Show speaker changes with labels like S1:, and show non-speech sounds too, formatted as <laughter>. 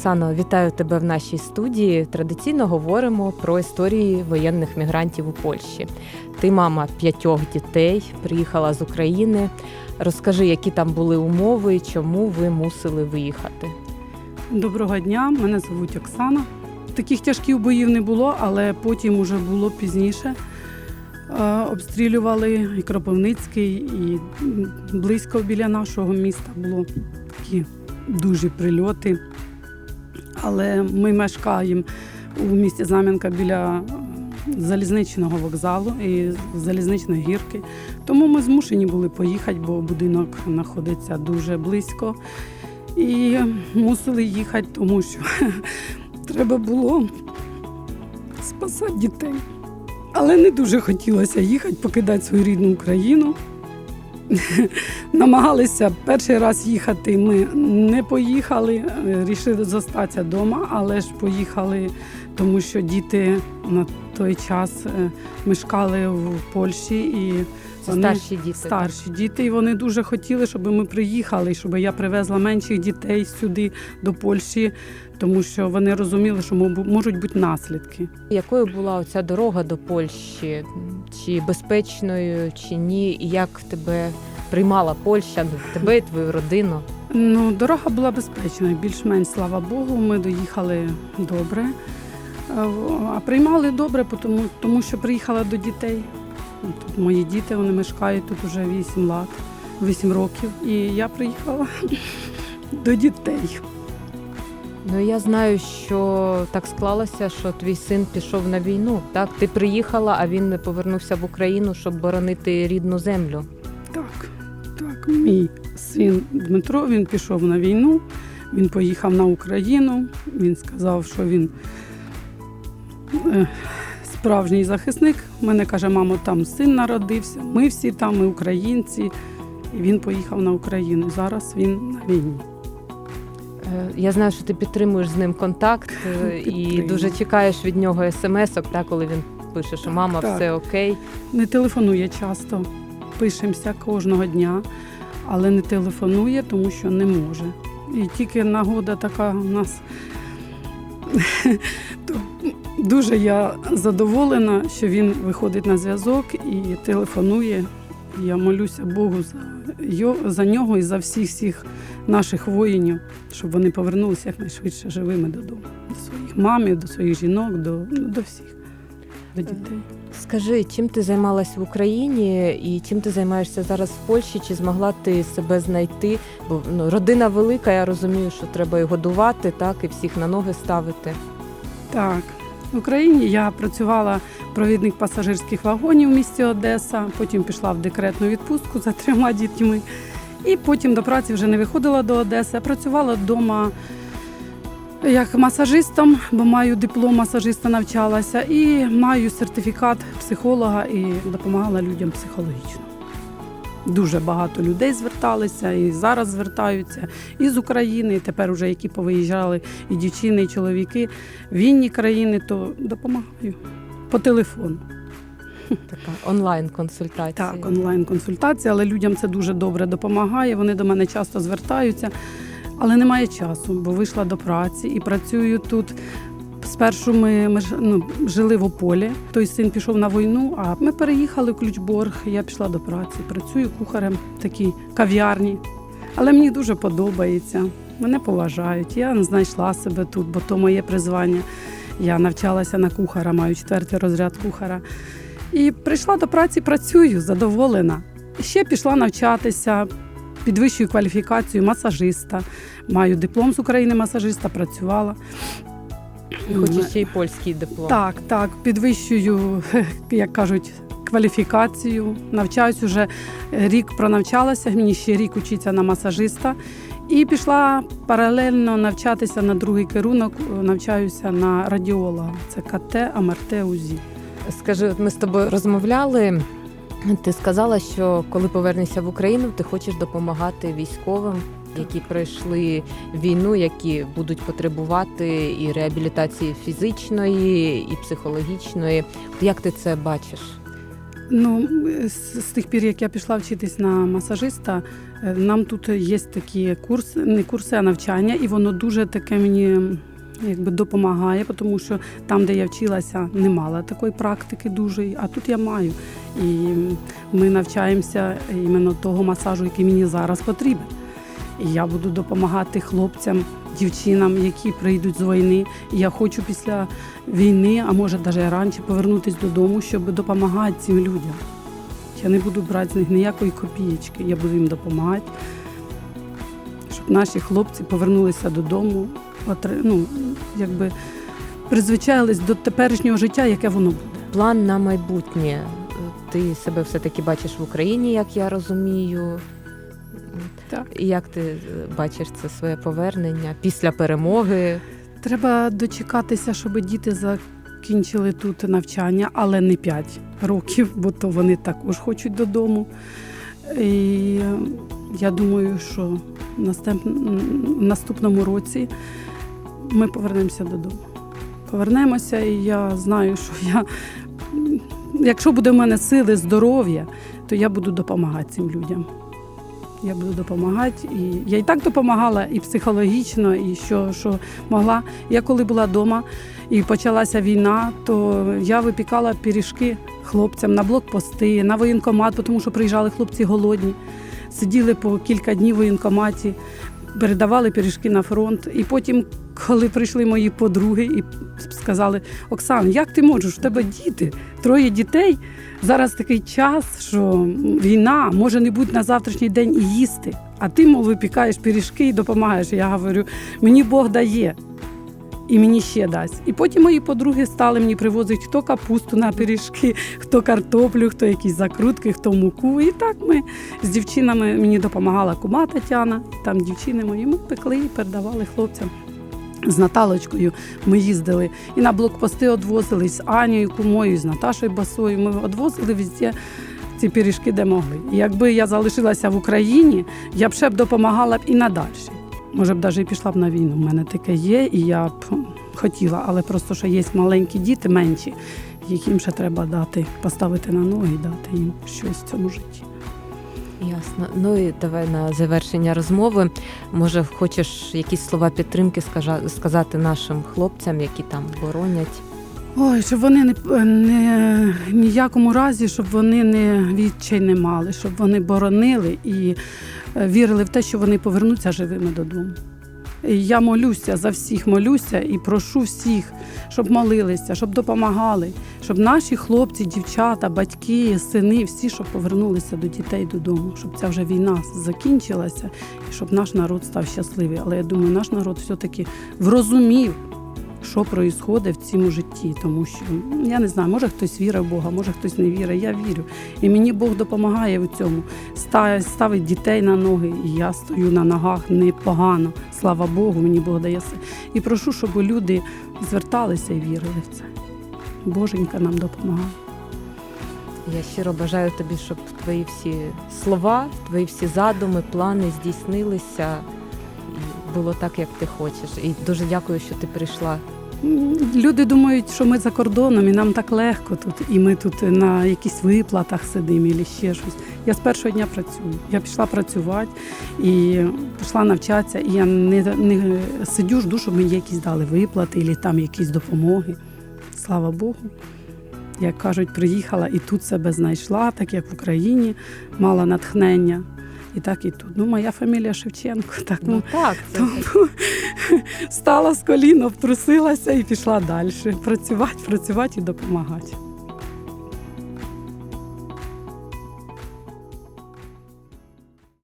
S1: Оксано, вітаю тебе в нашій студії. Традиційно говоримо про історії воєнних мігрантів у Польщі. Ти мама п'ятьох дітей, приїхала з України. Розкажи, які там були умови, чому ви мусили виїхати?
S2: Доброго дня, мене звуть Оксана. Таких тяжких боїв не було, але потім уже було пізніше. Е, Обстрілювали і Кропивницький, і близько біля нашого міста було такі дуже прильоти. Але ми мешкаємо у місті Знам'янка біля е, залізничного вокзалу і залізничної гірки. Тому ми змушені були поїхати, бо будинок знаходиться дуже близько. І мусили їхати, тому що <laughs> треба було спасати дітей. Але не дуже хотілося їхати, покидати свою рідну Україну. <laughs> Намагалися перший раз їхати. Ми не поїхали, рішили зостатися вдома, але ж поїхали, тому що діти на той час е, мешкали в Польщі і вони-
S1: старші діти. так?
S2: старші діти, і вони дуже хотіли, щоб ми приїхали, щоб я привезла менших дітей сюди до Польщі, тому що вони розуміли, що можуть бути наслідки.
S1: Якою була оця дорога до Польщі? Чи безпечною, чи ні? І як тебе приймала Польща, ну, тебе і твою родину?
S2: Ну, дорога була безпечна, більш-менш, слава Богу, ми доїхали добре. А А приймали добре, тому, тому що приїхала до дітей. Тут мої діти вони мешкають тут уже 8 лат, 8 років. І я приїхала <laughs> до дітей.
S1: Ну я знаю, що так склалося, що твій син пішов на війну. Так, ти приїхала, а він не повернувся в Україну, щоб боронити рідну землю.
S2: Так, так, мій син Дмитро він пішов на війну, він поїхав на Україну. Він сказав, що він е, справжній захисник. У мене каже, мамо, там син народився, ми всі там, ми українці. І він поїхав на Україну. Зараз він на війні.
S1: Е, Я знаю, що ти підтримуєш з ним контакт е, <laughs> і дуже чекаєш від нього смс-ок, так, коли він пише, що мама,
S2: Так.
S1: все окей.
S2: Не телефонує часто, пишемося кожного дня, але не телефонує, тому що не може. І тільки нагода така у нас. <laughs> Дуже я задоволена, що він виходить на зв'язок і телефонує. Я молюся Богу за, за нього і за всіх всіх наших воїнів, щоб вони повернулися якнайшвидше живими додому, до своїх мамів, до своїх жінок, до, ну, до всіх, до дітей.
S1: Скажи, чим ти займалась в Україні і чим ти займаєшся зараз в Польщі? Чи змогла ти себе знайти? Бо ну, родина велика, я розумію, що треба і годувати, так, і всіх на ноги ставити.
S2: Так, в Україні я працювала провідник пасажирських вагонів в місті Одеса, потім пішла в декретну відпустку за трьома дітьми. І потім до праці вже не виходила до Одеси, а працювала вдома як масажистом, бо маю диплом масажиста, навчалася, і маю сертифікат психолога і допомагала людям психологічно. Дуже багато людей зверталися і зараз звертаються і з України, і тепер вже які повиїжджали і дівчини, і чоловіки в вільні країни, то допомагаю по телефону.
S1: Така онлайн-консультація.
S2: Так, онлайн-консультація, але людям це дуже добре допомагає. Вони до мене часто звертаються, але немає часу, бо вийшла до праці і працюю тут. Спершу ми, ми ну, жили в Ополі. Той син пішов на війну, а ми переїхали в Ключборг. Я пішла до праці. Працюю кухарем в такій кав'ярні. Але мені дуже подобається. Мене поважають. Я знайшла себе тут, бо то моє призвання. Я навчалася на кухара, маю четвертий розряд кухара. І прийшла до праці, працюю, задоволена. Ще пішла навчатися, підвищую кваліфікацію масажиста. Маю диплом з України масажиста, працювала.
S1: І Хочеш ще й польський диплом.
S2: Так, так, підвищую, <laughs> як кажуть, кваліфікацію. Навчаюсь уже рік пронавчалася, мені ще рік учиться на масажиста. І пішла паралельно навчатися на другий керунок, навчаюся на радіолога. Це КТ, МРТ, УЗІ.
S1: Скажи, от ми з тобою розмовляли. Ти сказала, що коли повернешся в Україну, ти хочеш допомагати військовим, які пройшли війну, які будуть потребувати і реабілітації фізичної, і психологічної. Як ти це бачиш?
S2: Ну, з, з тих пір, як я пішла вчитись на масажиста, е, нам тут є такі курси, не курси, а навчання, і воно дуже таке мені якби допомагає, тому що там, де я вчилася, не мала такої практики дуже, а тут я маю. І ми навчаємося іменно того масажу, який мені зараз потрібен. Я буду допомагати хлопцям, дівчинам, які прийдуть з війни. Я хочу після війни, а може навіть раніше, повернутися додому, щоб допомагати цим людям. Я не буду брати з них ніякої копієчки, я буду їм допомагати, щоб наші хлопці повернулися додому, ну, якби призвичаїлись до теперішнього життя, яке воно буде.
S1: План на майбутнє. Ти себе все-таки бачиш в Україні, як я розумію.
S2: Так.
S1: І як ти е, бачиш це своє повернення після перемоги?
S2: Треба дочекатися, щоб діти закінчили тут навчання, але не 5 років, бо то вони також хочуть додому. І я думаю, що в в наступному році ми повернемося додому. Повернемося, і я знаю, що я, якщо буде в мене сили, здоров'я, то я буду допомагати цим людям. Я буду допомагати. І я і так допомагала, і психологічно, і що, що могла. Я коли була вдома і почалася війна, то я випікала пиріжки хлопцям на блокпости, на воєнкомат, тому що приїжджали хлопці голодні, сиділи по кілька днів в воєнкоматі, передавали пиріжки на фронт. І потім, коли прийшли мої подруги і сказали: Оксан, як ти можеш? У тебе діти, троє дітей. Зараз такий час, що війна може не бути на завтрашній день і їсти. А ти, мов, випікаєш пиріжки і допомагаєш. Я говорю, мені Бог дає. І мені ще дасть. І потім мої подруги стали мені привозити хто капусту на пиріжки, хто картоплю, хто якісь закрутки, хто муку. І так ми з дівчинами мені допомагала кума Тетяна. Там дівчини мої ми пекли і передавали хлопцям. З Наталочкою ми їздили і на блокпости одвозили з Анією, кумою, з Наташою Басою. Ми одвозили везде ці пиріжки, де могли. І якби я залишилася в Україні, я б ще б допомагала б і надальше. Може б навіть і пішла б на війну. У мене таке є, і я б хотіла, але просто що є маленькі діти менші, яким ще треба дати, поставити на ноги дати їм щось в цьому житті.
S1: Ясно. Ну і давай на завершення розмови. Може, хочеш якісь слова підтримки сказати нашим хлопцям, які там боронять.
S2: Ой, щоб вони не, не ніякому разі, щоб вони не відчай не мали, щоб вони боронили і е, вірили в те, що вони повернуться живими додому. Я молюся за всіх, молюся і прошу всіх, щоб молилися, щоб допомагали, щоб наші хлопці, дівчата, батьки, сини, всі, щоб повернулися до дітей додому, щоб ця вже війна закінчилася, і щоб наш народ став щасливий. Але я думаю, наш народ все-таки врозумів, що відбувається в цьому житті, тому що ну, я не знаю, може хтось вірить в Бога, може хтось не вірить. Я вірю. І мені Бог допомагає в цьому. Ставить дітей на ноги, і я стою на ногах непогано. Слава Богу, мені Бог дає сили. І прошу, щоб люди зверталися і вірили в це. Боженька нам допомагає.
S1: Я щиро бажаю тобі, щоб твої всі слова, твої всі задуми, плани здійснилися було так, як ти хочеш. І дуже дякую, що ти прийшла.
S2: Люди думають, що ми за кордоном і нам так легко тут, і ми тут на якісь виплатах сидимо і ще щось. Я з першого дня працюю. Я пішла працювати і пішла навчатися, і я не, не сидю, жду, щоб мені якісь дали виплати, або там якісь допомоги. Слава Богу. Як кажуть, приїхала і тут себе знайшла, так як в Україні, мала натхнення. І так і тут. Ну, моя фамілія Шевченко. <laughs> Так, ну,
S1: Ну так, це
S2: тому <laughs> стала з коліна, втрусилася і пішла далі. Працювати, працювати і допомагати.